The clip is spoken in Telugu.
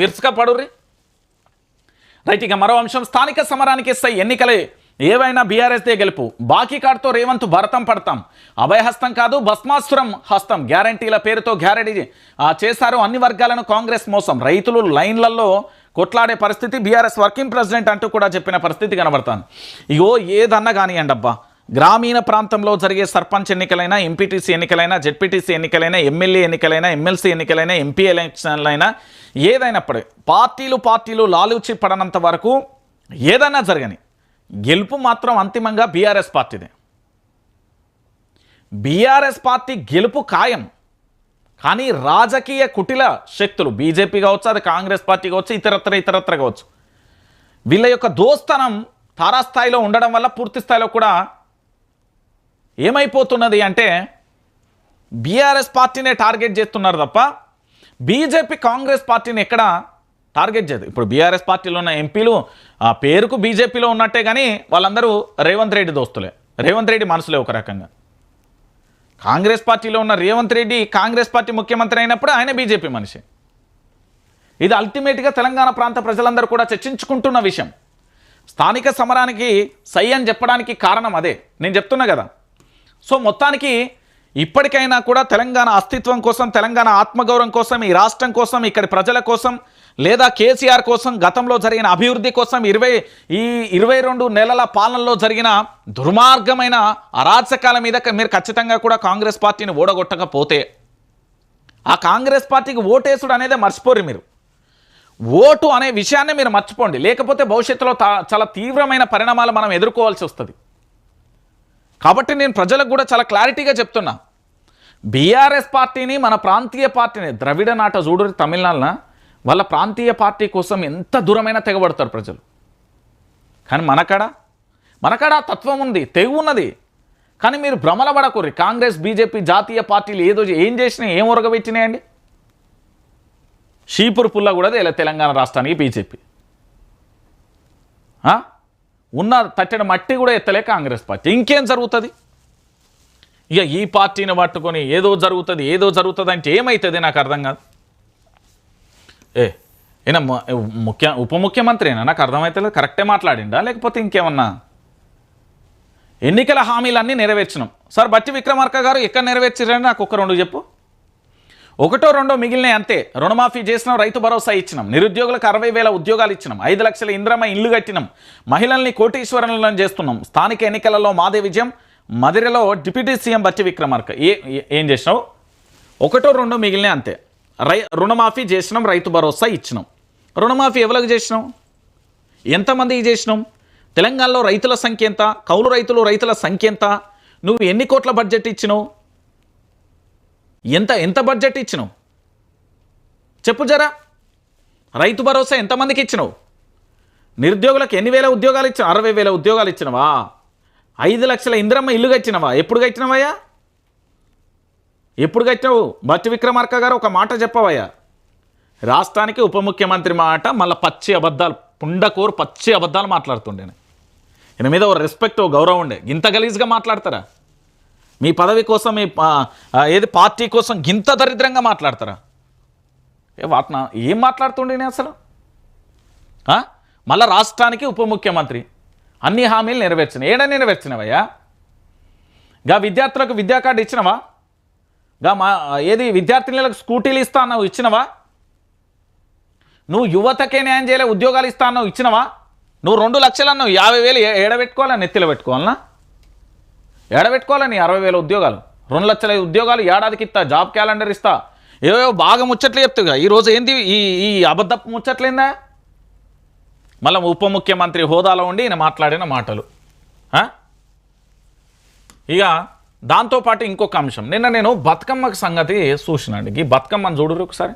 విరుసుకపడుర్రి రైట్ ఇక మరో అంశం స్థానిక సమరానికి ఇస్తాయి ఎన్నికలే. ఏవైనా బీఆర్ఎస్దే గెలుపు. బాకీ కార్డ్తో రేవంత్ భరతం పడతాం. అభయహస్తం కాదు భస్మాసురం హస్తం. గ్యారంటీల పేరుతో గ్యారంటీ చేశారు అన్ని వర్గాలను కాంగ్రెస్ మోసం. రైతులు లైన్లలో కొట్లాడే పరిస్థితి బీఆర్ఎస్ వర్కింగ్ ప్రెసిడెంట్ అంటూ కూడా చెప్పిన పరిస్థితి కనబడతాను ఇగో ఏదన్నా కానివ్వండి అబ్బా గ్రామీణ ప్రాంతంలో జరిగే సర్పంచ్ ఎన్నికలైనా ఎంపీటీసీ ఎన్నికలైనా జెడ్పీటీసీ ఎన్నికలైనా ఎమ్మెల్యే ఎన్నికలైనా ఎమ్మెల్సీ ఎన్నికలైనా ఎంపీ ఎలక్షన్లైనా ఏదైనప్పుడు పార్టీలు పార్టీలు లాలూచి పడనంత వరకు ఏదైనా జరగని గెలుపు మాత్రం అంతిమంగా బీఆర్ఎస్ పార్టీదే. బీఆర్ఎస్ పార్టీ గెలుపు ఖాయం. కానీ రాజకీయ కుటిల శక్తులు బీజేపీ కావచ్చు అది కాంగ్రెస్ పార్టీ కావచ్చు ఇతరత్ర ఇతరత్ర కావచ్చు వీళ్ళ యొక్క దోస్తనం తారాస్థాయిలో ఉండడం వల్ల పూర్తి స్థాయిలో కూడా ఏమైపోతున్నది అంటే బీఆర్ఎస్ పార్టీనే టార్గెట్ చేస్తున్నారు తప్ప బీజేపీ కాంగ్రెస్ పార్టీని ఎక్కడ టార్గెట్ చేయదు. ఇప్పుడు బీఆర్ఎస్ పార్టీలో ఉన్న ఎంపీలు ఆ పేరుకు బీజేపీలో ఉన్నట్టే కానీ వాళ్ళందరూ రేవంత్ రెడ్డి దోస్తులే. రేవంత్ రెడ్డి మనసులే ఒక రకంగా. కాంగ్రెస్ పార్టీలో ఉన్న రేవంత్ రెడ్డి కాంగ్రెస్ పార్టీ ముఖ్యమంత్రి అయినప్పుడు ఆయన బీజేపీ మనిషి. ఇది అల్టిమేట్గా తెలంగాణ ప్రాంత ప్రజలందరూ కూడా చర్చించుకుంటున్న విషయం. స్థానిక సమరానికి సై అని చెప్పడానికి కారణం అదే. నేను చెప్తున్నా కదా. సో మొత్తానికి ఇప్పటికైనా కూడా తెలంగాణ అస్తిత్వం కోసం తెలంగాణ ఆత్మగౌరవం కోసం ఈ రాష్ట్రం కోసం ఇక్కడి ప్రజల కోసం లేదా కేసీఆర్ కోసం గతంలో జరిగిన అభివృద్ధి కోసం ఇరవై ఈ ఇరవై రెండు నెలల పాలనలో జరిగిన దుర్మార్గమైన అరాచకాల మీద మీరు ఖచ్చితంగా కూడా కాంగ్రెస్ పార్టీని ఓడగొట్టకపోతే ఆ కాంగ్రెస్ పార్టీకి ఓటేసుడు అనేది మర్చిపోరు మీరు. ఓటు అనే విషయాన్ని మీరు మర్చిపోండి. లేకపోతే భవిష్యత్తులో తా- చాలా తీవ్రమైన పరిణామాలు మనం ఎదుర్కోవాల్సి వస్తుంది. కాబట్టి నేను ప్రజలకు కూడా చాలా క్లారిటీగా చెప్తున్నా. బీఆర్ఎస్ పార్టీని మన ప్రాంతీయ పార్టీని ద్రవిడ నాట చూడు తమిళనాడున వాళ్ళ ప్రాంతీయ పార్టీ కోసం ఎంత దూరమైనా తెగబడతారు ప్రజలు. కానీ మనకాడ మనకాడ తత్వం ఉంది తెగు ఉన్నది. కానీ మీరు భ్రమల పడకూరి కాంగ్రెస్ బీజేపీ జాతీయ పార్టీలు ఏదో ఏం చేసినా ఏం ఉరగబెట్టినాయండి షీపూర్ పుల్ల కూడా తెలంగాణ రాష్ట్రానికి బీజేపీ. ఉన్న తట్టిన మట్టి కూడా ఎత్తలే కాంగ్రెస్ పార్టీ. ఇంకేం జరుగుతుంది? ఇక ఈ పార్టీని పట్టుకొని ఏదో జరుగుతుంది ఏదో జరుగుతుంది అంటే ఏమవుతుంది నాకు అర్థం కాదు. ఏ ఈయన ముఖ్య ఉప ముఖ్యమంత్రినా నాకు అర్థమవుతలేదు కరెక్టే మాట్లాడిండా? లేకపోతే ఇంకేమన్నా? ఎన్నికల హామీలన్నీ నెరవేర్చినాం. సార్ బట్టి విక్రమార్క గారు ఎక్కడ నెరవేర్చారని నాకు ఒక రెండు చెప్పు. ఒకటో రెండో మిగిలినాయి అంతే. రుణమాఫీ చేసినాం రైతు భరోసా ఇచ్చినాం. నిరుద్యోగులకు అరవై వేల ఉద్యోగాలు ఇచ్చినాం. ఐదు లక్షల ఇంద్రమ ఇల్లు కట్టినాం. మహిళల్ని కోటీశ్వరులను చేస్తున్నాం. స్థానిక ఎన్నికలలో మాదే విజయం. మదిరలో డిప్యూటీ సీఎం బట్టి విక్రమార్క. ఏ ఏం చేసినావు? ఒకటో రెండో మిగిలినాయి అంతే. రై రుణమాఫీ చేసినాం రైతు భరోసా ఇచ్చినాం. రుణమాఫీ ఎవరికి చేసినాం? ఎంతమందికి చేసినాం? తెలంగాణలో రైతుల సంఖ్య ఎంత? కౌలు రైతులు రైతుల సంఖ్య ఎంత? నువ్వు ఎన్ని కోట్ల బడ్జెట్ ఇచ్చినావు? ఎంత ఎంత బడ్జెట్ ఇచ్చినావు? చెప్పు జరా. రైతు భరోసా ఎంతమందికి ఇచ్చినావు? నిరుద్యోగులకు ఎన్ని వేల ఉద్యోగాలు ఇచ్చినావు అరవై వేల ఉద్యోగాలు ఇచ్చినవా? ఐదు లక్షల ఇందిరమ్మ ఇల్లు కట్టినవా? ఎప్పుడు కట్టినవయ్యా? ఎప్పుడు కట్టినావు? భట్టి విక్రమార్క గారు ఒక మాట చెప్పవయ్యా. రాష్ట్రానికి ఉప ముఖ్యమంత్రి మాట మళ్ళీ పచ్చి అబద్ధాలు పుండకోరు పచ్చి అబద్ధాలు మాట్లాడుతుండే ఈయన మీద ఓ రెస్పెక్ట్ ఓ గౌరవం ఉండే. ఇంత గలీజ్గా మాట్లాడతారా? మీ పదవి కోసం మీ ఏది పార్టీ కోసం గింత దరిద్రంగా మాట్లాడతారా? ఏ వాటిన ఏం మాట్లాడుతుండే నేను అసలు? మళ్ళా రాష్ట్రానికి ఉప ముఖ్యమంత్రి. అన్ని హామీలు నెరవేర్చిన ఏడ నెరవేర్చినవయ్యా? గా విద్యార్థులకు విద్యా కార్డు ఇచ్చినవా? గా మా ఏది విద్యార్థినులకు స్కూటీలు ఇస్తా అన్నావు ఇచ్చినవా? నువ్వు యువతకే న్యాయం చేయలే ఉద్యోగాలు ఇస్తా అన్నావు ఇచ్చినవా? నువ్వు రెండు లక్షలు అన్నావు యాభై వేలు ఏడబెట్టుకోవాలా నెత్తిలో పెట్టుకోవాలనా ఏడబెట్టుకోవాలా అరవై వేల ఉద్యోగాలు? రెండు లక్షల ఉద్యోగాలు ఏడాదికి ఇస్తా జాబ్ క్యాలెండర్ ఇస్తా. ఏవో బాగా ముచ్చట్లు చెప్తుగా ఈరోజు ఏంది? ఈ ఈ అబద్ధపు ముచ్చట్లేందా? మళ్ళీ ఉప ముఖ్యమంత్రి హోదాలో ఉండి ఈయన మాట్లాడిన మాటలు. ఇక దాంతోపాటు ఇంకొక అంశం. నిన్న నేను బతుకమ్మకి సంగతి చూసినండి ఈ బతుకమ్మని చూడరు ఒకసారి.